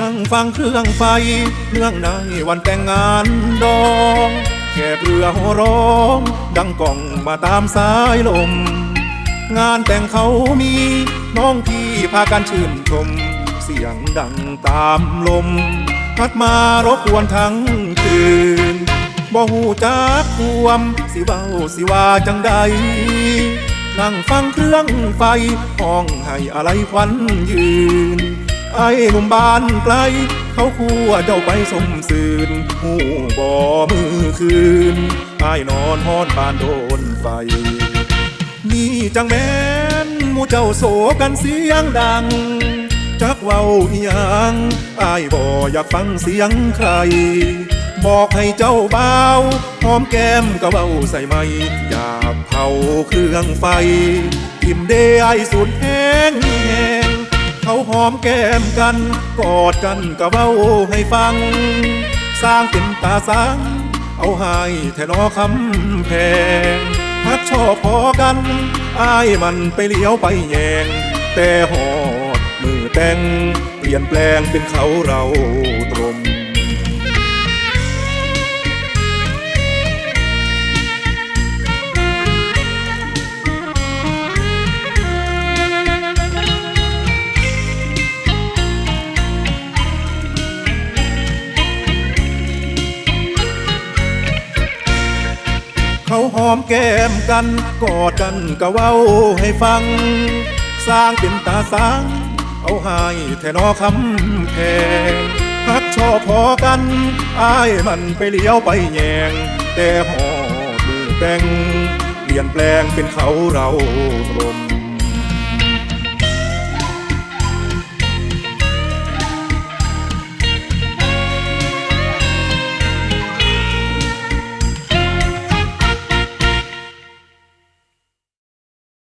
นั่งฟังเครื่องไฟเนื่องในวันแต่งงานดองแขกเรือโหร้อง ดังกล่องมาตามสายลม งานแต่งเขามีน้องพี่พากันชื่นชม เสียงดังตามลม พัดมารบกวนทั้งคืนบ่หูจักควม สิเว้าสิว่าจังใด นั่งฟังเครื่องไฟห้องให้อะไรควันยืน ไอ้หนุ่มบ้านไกล เขาคั่วเจ้าไปสมสืนหูบ่มือคืนไอ้นอนห้อนบานโดนไฟ นี่จังแม่นหมู่เจ้าโศกันเสียงดัง จักเว้าอีหยังอายบ่อยากฟังเสียงใคร บอกให้เจ้าเบาหอมแก้มก็เว้าใส่ไม่อยากเผาเครื่องไฟทิมเด้ไอสุดแห้งแห้ง เขาหอมแก้มกัน กอดกันก็เว้าให้ฟัง สร้างเป็นตาสังเอาให้แทนอคำแพงพักชอบพอกันอายมันไปเลี้ยวไปแยง แต่หอดมือแต่ง เปลี่ยนแปลงเป็นเขาเราตรม เขาหอมแก้มกันกอดกันก็เว้าให้ฟัง สร้างเป็นตาสางเอาให้แทนอคำแพงพักชอบพอกันอายมันไปเลี้ยวไปแยง แต่หอดมือแบ่งเปลี่ยนแปลงเป็นเขาเราตรม